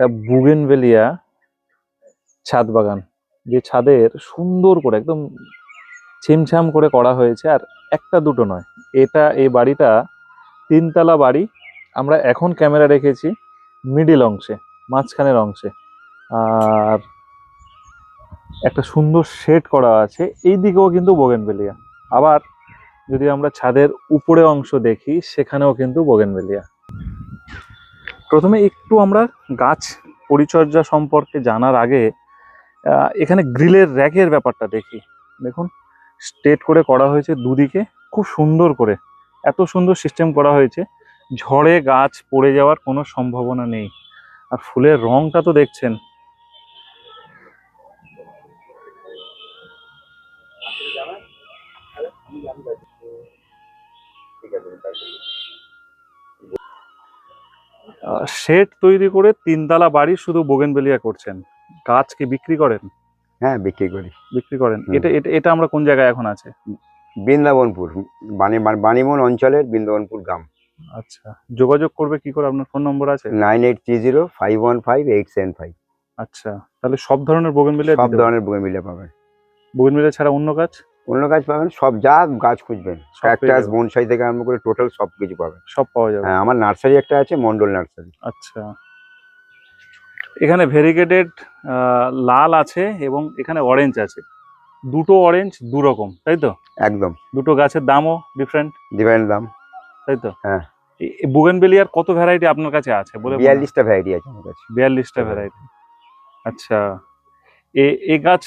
একটা বুগেনভেলিয়া ছাদ বাগান। যে ছাদের সুন্দর করে, একদম ছিমছাম করে করা হয়েছে, আর একটা দুটো নয়। এটা, এই বাড়িটা তিনতলা বাড়ি, আমরা এখন ক্যামেরা রেখেছি মিডিল অংশে, মাঝখানের অংশে। আর একটা সুন্দর শেড করা আছে, এই দিকেও কিন্তু বোগেনভেলিয়া। আবার যদি আমরা ছাদের উপরে অংশ দেখি, সেখানেও কিন্তু বোগেনভেলিয়া। প্রথমে একটু আমরা গাছ পরিচর্যা সম্পর্কে জানার আগে এখানে গ্রিলের র্যাকের ব্যাপারটা দেখি। দেখুন স্টেট করে করা হয়েছে দুদিকে, খুব সুন্দর করে। এত সুন্দর সিস্টেম করা হয়েছে, ঝড়ে গাছ পড়ে যাওয়ার কোনো সম্ভাবনা নেই। আর ফুলের রংটা তো দেখছেন শেড তৈরি করে তিনতলা বাড়ি শুধু বোগেনবেলিয়া করছেন। গাছ কি বিক্রি করেন? হ্যাঁ বিক্রি করি। বিক্রি করেন। এটা এটা এটা আমরা কোন জায়গায় এখন আছে? বৃন্দাবনপুর বানি বানি- বানিমন অঞ্চলের বৃন্দাবনপুর গ্রাম। আচ্ছা। যোগাযোগ করবে কি করে? আপনার ফোন নম্বর আছে? Nine eight three zero five one five eight seven five. আচ্ছা। তাহলে সব ধরনের বোগেনবেলিয়া সব ধরনের মিলে পাবেন। বোগেনবেলিয়া ছাড়া অন্য গাছ? অন্য গাছ পাবেন সব যা গাছ খুঁজবেন। ক্যাকটাস বনসাই থেকে আরম্ভ করে টোটাল সব কিছু পাবেন। সব পাওয়া যাবে। হ্যাঁ আমার নার্সারি একটা আছে মন্ডল নার্সারি আচ্ছা। এখানে ভেরিগেটেড লাল আছে এবং এখানে অরেঞ্জ আছে। দুটো অরেঞ্জ দু রকম তাই তো? একদম। দুটো গাছের দামও ডিফারেন্ট দিবেন দাম। তাই তো? হ্যাঁ। বুগেনবেলিয়ার কত ভ্যারাইটি আপনার কাছে আছে? বলে? বিয়াল্লিশটা ভ্যারাইটি আছে আমার কাছে। বিয়াল্লিশটা। ভ্যারাইটি আচ্ছা। এ এ গাছ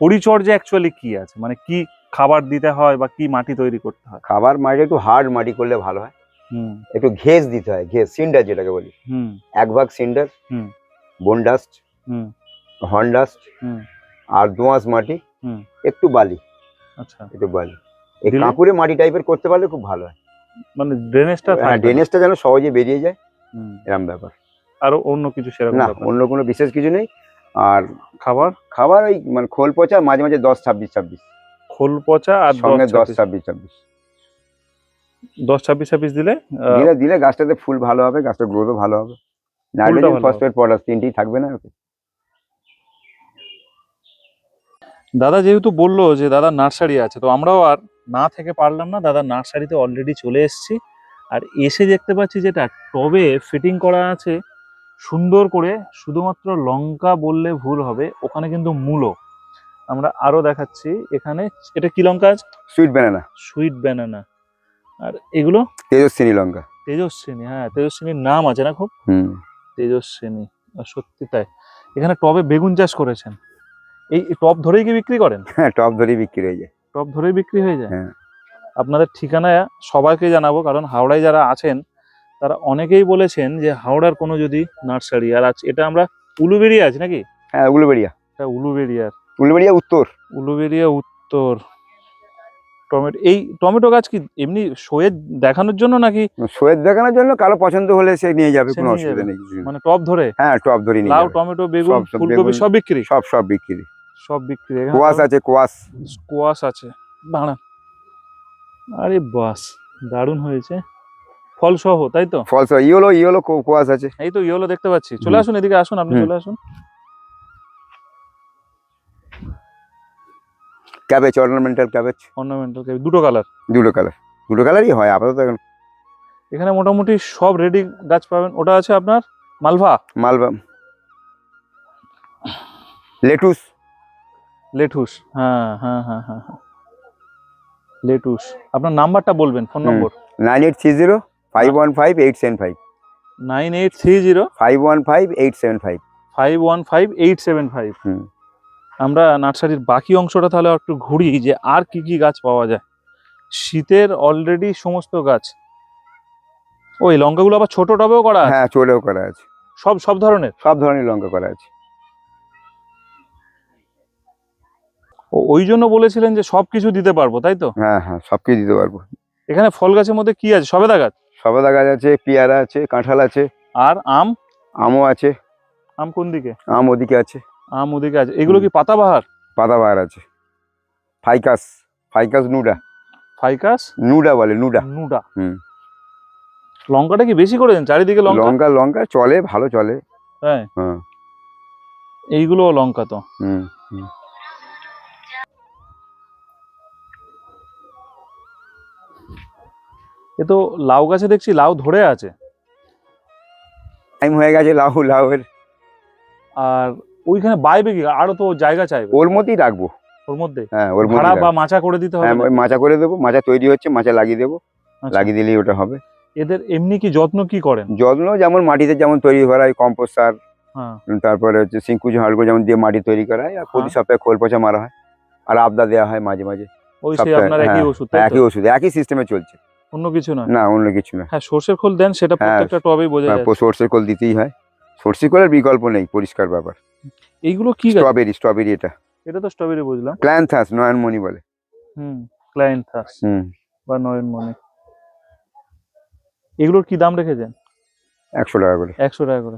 পরিচর্যা অ্যাকচুয়ালি কি আছে? মানে কি খাবার দিতে হয় বা কি মাটি তৈরি করতে হয়? খাবার মাটি একটু হার্ড মাটি করলে ভালো হয়। হুম। একটু ঘেস দিতে হয় ঘেস সিন্ডার যেটাকে বলি। হুম। এক ভাগ সিন্ডার হুম। বোন ডাস্ট হুম। হর্ন ডাস্ট আর দোঁয়াশ মাটি হুম। একটু বালি। আচ্ছা। একটু বালি। এই? কাঁকুড়ে মাটি টাইপের করতে পারলে খুব ভালো হয়। মানে ড্রেনেজটা হ্যাঁ ড্রেনেজটা যেন সহজে বেরিয়ে যায় এরকম ব্যাপার। আরও অন্য কিছু সেরকম না অন্য কোনো বিশেষ কিছু নেই। আর খাবার? খাবার ওই মানে খোল পচা মাঝে মাঝে দশ ছাব্বিশ ছাব্বিশ। খোল পচা আর সঙ্গে দশ ছাব্বিশ। ছাব্বিশ দশ ছাব্বিশ ছাব্বিশ দিলে দিলে দিলে গাছটাতে ফুল ভালো হবে গাছটার গ্রোথও ভালো হবে। নাইট্রোজেন। ফসফেট পটাশ তিনটেই থাকবে না ওতে। দাদা যেহেতু বলল যে দাদা নার্সারি আছে তো আমরাও আর না থেকে পারলাম না। দাদা নার্সারিতে অলরেডি চলে এসেছি। আর এসে দেখতে পাচ্ছি যেটা টবে ফিটিং করা আছে সুন্দর করে শুধুমাত্র লঙ্কা বললে ভুল হবে ওখানে কিন্তু মূলো। আমরা আরও দেখাচ্ছি। এখানে এটা কি লঙ্কা আছে? সুইট ব্যানানা সুইট ব্যানানা আর এগুলো? তেজস্বিনী লঙ্কা। তেজস্বিনী হ্যাঁ তেজস্বিনীর নাম আছে না খুব? তেজস্বিনী সত্যি তাই। এখানে টবে বেগুন চাষ করেছেন। এই টপ ধরেই কি বিক্রি করেন? হ্যাঁ টপ ধরেই বিক্রি হয়ে যায়। টপ ধরেই বিক্রি হয়ে যায়? হ্যাঁ। আপনাদের ঠিকানা সবাইকে জানাব কারণ হাওড়ায় যারা আছেন তারা অনেকেই বলেছেন যে হাওড়ার কোনো যদি নার্সারি আর আছে এটা আমরা উলুবেরিয়া আছে নাকি? হ্যাঁ উলুবেড়িয়া। এটা উলুবেরিয়ার উলুবেড়িয়া উত্তর। উলুবেরিয়া উত্তর। টমেটো এই টমেটো গাছ কি এমনি শোয়ে দেখানোর জন্য নাকি? শোয়ের দেখানোর জন্য কারও পছন্দ হলে সে নিয়ে যাবে কোনো অসুবিধা নেই মানে টপ ধরে? হ্যাঁ টপ ধরে নিয়ে লাউ টমেটো বেগুন ফুলকপি সব বিক্রি? সব সব বিক্রি। সব বিক্রি কোয়াশ আছে কোয়াশ। স্কোয়াশ আছে। দাঁড়ান। আরে বাস দারুণ হয়েছে। ফল সহ তাই তো? ফল সহ ইয়েলো ইয়েলো কোয়াশ আছে। এই তো ইয়েলো দেখতে পাচ্ছি। চলে আসুন এদিকে আসুন আপনি চলে আসুন। Cabbage ornamental cabbage ornamental cabbage দুটো কালার দুটো কালার দুটো কালারই হয় আপাতত এখন। এখানে মোটামুটি সব রেডি গাছ পাবেন। ওটা আছে আপনার মালভা? মালভা। লেটুস। লেটুস হ্যাঁ হ্যাঁ হ্যাঁ হ্যাঁ হ্যাঁ। লেটুস। আপনার নাম্বারটা বলবেন ফোন নম্বর nine eight three zero five one five eight seven five. Nine eight three zero five one five eight seven five. Five one five eight seven five. হুম। আমরা নার্সারির বাকি অংশটা তাহলে একটু ঘুরি যে আর কি কি গাছ পাওয়া যায়। শীতের অলরেডি সমস্ত গাছ। ওই লঙ্কাগুলো আবার ছোট টবেও করা হ্যাঁ চলেও করা আছে। সব সব ধরনের? সব ধরনের লঙ্কা করা আছে। ও- ওই জন্য বলেছিলেন যে সব কিছু দিতে পারব তাই তো? হ্যাঁ হ্যাঁ সব কিছু দিতে পারব। এখানে ফল গাছের মধ্যে কি আছে? সবেদা গাছ? সবেদা গাছ আছে পেয়ারা আছে কাঁঠাল আছে। আর আম? আমও আছে। আম কোন দিকে? আম ওদিকে আছে। আম ওদিকে আছে। এগুলো কি পাতাবাহার? পাতাবাহার আছে। Ficus ficus নুডা। ফাইকাস? নুডা বলে নুডা। নুডা। হুম। লঙ্কাটা কি বেশি করেছেন চারিদিকে লঙ্কা? লঙ্কা লঙ্কা চলে ভালো চলে। তাই হ্যাঁ। এইগুলো লঙ্কা তো। হুম হুম। এ তো লাউ গাছে দেখছি লাউ ধরে আছে। টাইম হয়ে গেছে লাউ লাউয়ের। আর ওইখানে বাইবে কি? আরও তো জায়গা চাইবে। ওর মধ্যেই রাখব। ওর মধ্যে? হ্যাঁ ওর মধ্যে বা মাচা করে দিতে হবে হ্যাঁ না? ওই মাচা করে দেবো মাচা তৈরি হচ্ছে মাচা লাগিয়ে দেবো। আচ্ছা। লাগিয়ে দিলেই ওটা হবে। এদের এমনি কি যত্ন কি করেন? যত্ন যেমন মাটিতে যেমন তৈরি করা হয় কম্পোস্ট সার হ্যাঁ। তারপরে হচ্ছে সিঙ্কুজ হাড়গুলো যেমন দিয়ে মাটি তৈরি করা হয় আর প্রতি হ্যাঁ। সপ্তাহে খোল পচা মারা হয় আর আবদা দেওয়া হয় মাঝে মাঝে। ওই আপনার একই ওষুধ একই ওষুধ একই সিস্টেমে চলছে। অন্য কিছু নয়? না অন্য কিছু না হ্যাঁ সর্ষের খোল দেন সেটা প্রত্যেকটা টবেই বোঝা যায় সর্ষের কোল দিতেই হয়। সর্ষে কোলের বিকল্প নেই পরিষ্কার ব্যাপার। এইগুলো কি স্ট্রবেরি স্ট্রবেরি এটা। এটা তো স্ট্রবেরি বুঝলাম। ক্ল্যান্থাস নয়নমণি বলে। হুম ক্লায়েন্থাস হুম। বা নয়নমণি এগুলোর কি দাম রেখেছেন? একশো টাকা করে। একশো টাকা করে।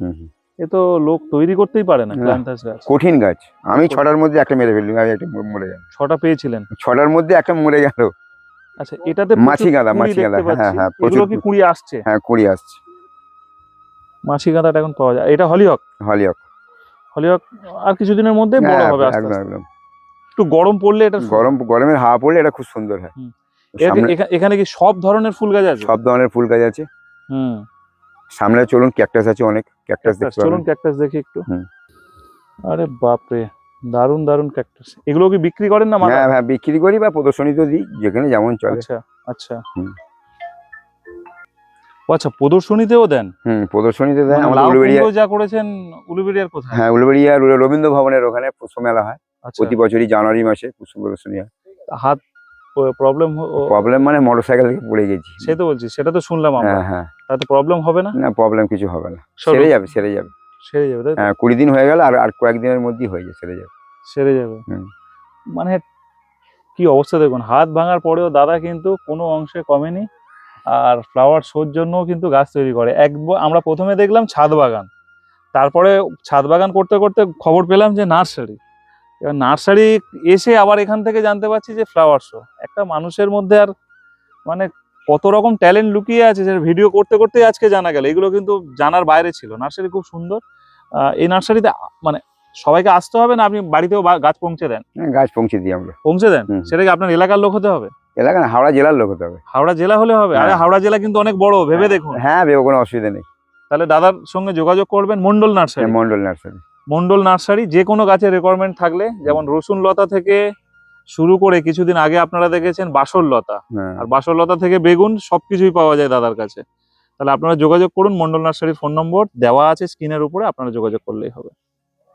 এ তো লোক তৈরি করতেই পারে না। ক্লায়েন্থাস গাছ। কঠিন গাছ। আমি। ছটার মধ্যে একটা মেরে ফেললাম আর একটা মরে গেল। ছটা পেয়েছিলেন। ছটার মধ্যে একটা মরে গেল। আচ্ছা এটাতে মাছি গাঁদা, মাছি গাঁদা, হ্যাঁ, হ্যাঁ, প্রচুর কি কুড়ি আসছে? হ্যাঁ কুড়ি আসছে। মাছি গাঁদাটা এখন পাওয়া যায়। এটা হলিহক? হলিওক হলিহক আর কিছুদিনের মধ্যে বড় হ্যাঁ, হবে আস্তে একদম। একটু গরম পড়লে এটা গরম গরমের হাওয়া পড়লে এটা খুব সুন্দর হয়। এখানে কি সব ধরনের ফুল গাছ আছে? সব ধরনের ফুল গাছ আছে। হুম। সামনে চলুন ক্যাকটাস আছে অনেক। ক্যাকটাস দেখতে চলুন ক্যাকটাস দেখি একটু। হুম। আরে বাপরে দারুণ দারুণ ক্যাকটাস। এগুলো কি বিক্রি করেন না মালা হ্যাঁ হ্যাঁ বিক্রি করি বা প্রদর্শনীতে দিই যেখানে যেমন চলে। আচ্ছা আচ্ছা। আচ্ছা প্রদর্শনীতেও দেন? হুম প্রদর্শনীতে দেয় মানে আমাদের উলুবেড়িয়া যা করেছেন উলুবেড়িয়ার কোথায়? হ্যাঁ উলুবেড়িয়া রবীন্দ্র ভবনের ওখানে পুষ্প মেলা হয়। আচ্ছা। প্রতি বছরই জানুয়ারি মাসে পুষ্প প্রদর্শনী হয়। হাত প্রবলেম প্রবলেম মানে মোটর সাইকেল থেকে পড়ে গেছি। সে তো বলছি সেটা তো শুনলাম আমরা। হ্যাঁ হ্যাঁ। তাতে প্রবলেম হবে না? না প্রবলেম কিছু হবে না। সেরে। যাবে সেরে যাবে। সেরে যাবে তাই হ্যাঁ কুড়ি দিন হয়ে গেল আর আর কয়েকদিনের মধ্যেই হয়ে যাবে সেরে যাবে। সেরে যাবে। মানে কি অবস্থা দেখুন হাত ভাঙার পরেও দাদা কিন্তু কোনো অংশে কমেনি। আর ফ্লাওয়ার শোর জন্যও কিন্তু গাছ তৈরি করে। এক আমরা প্রথমে দেখলাম ছাদ বাগান। তারপরে ছাদ বাগান করতে করতে খবর পেলাম যে নার্সারি। এবার নার্সারি এসে আবার এখান থেকে জানতে পারছি যে ফ্লাওয়ার শো একটা মানুষের মধ্যে আর মানে কত রকম ট্যালেন্ট লুকিয়ে আছে যেটা ভিডিও করতে করতে আজকে জানা গেল। এগুলো কিন্তু জানার বাইরে ছিল। নার্সারি খুব সুন্দর। এই নার্সারিতে মানে সবাইকে আসতে হবে না? আপনি বাড়িতেও গাছ পৌঁছে দেন? হ্যাঁ, গাছ পৌঁছে দিই আমরা। পৌঁছে দেন? হুম। সেটা কি আপনার এলাকার লোক হতে হবে? এলাকা না হাওড়া জেলার লোক হতে হবে হাওড়া জেলা হলে হবে? আরে হ্যাঁ। হাওড়া জেলা কিন্তু অনেক বড় ভেবে দেখুন। হ্যাঁ ভেবে কোনো অসুবিধা নেই। তাহলে দাদার সঙ্গে যোগাযোগ করবেন মন্ডল নার্সারি। হ্যাঁ, মন্ডল নার্সারি। মন্ডল নার্সারি যে কোনো গাছের রিকোয়ারমেন্ট থাকলে যেমন রসুন লতা থেকে শুরু করে কিছুদিন আগে আপনারা দেখেছেন বাসর লতা। হ্যাঁ। আর বাসর লতা থেকে বেগুন সবকিছুই পাওয়া যায় দাদার কাছে। তাহলে আপনারা যোগাযোগ করুন মন্ডল নার্সারির ফোন নম্বর দেওয়া আছে স্ক্রিনের উপরে আপনারা যোগাযোগ করলেই হবে।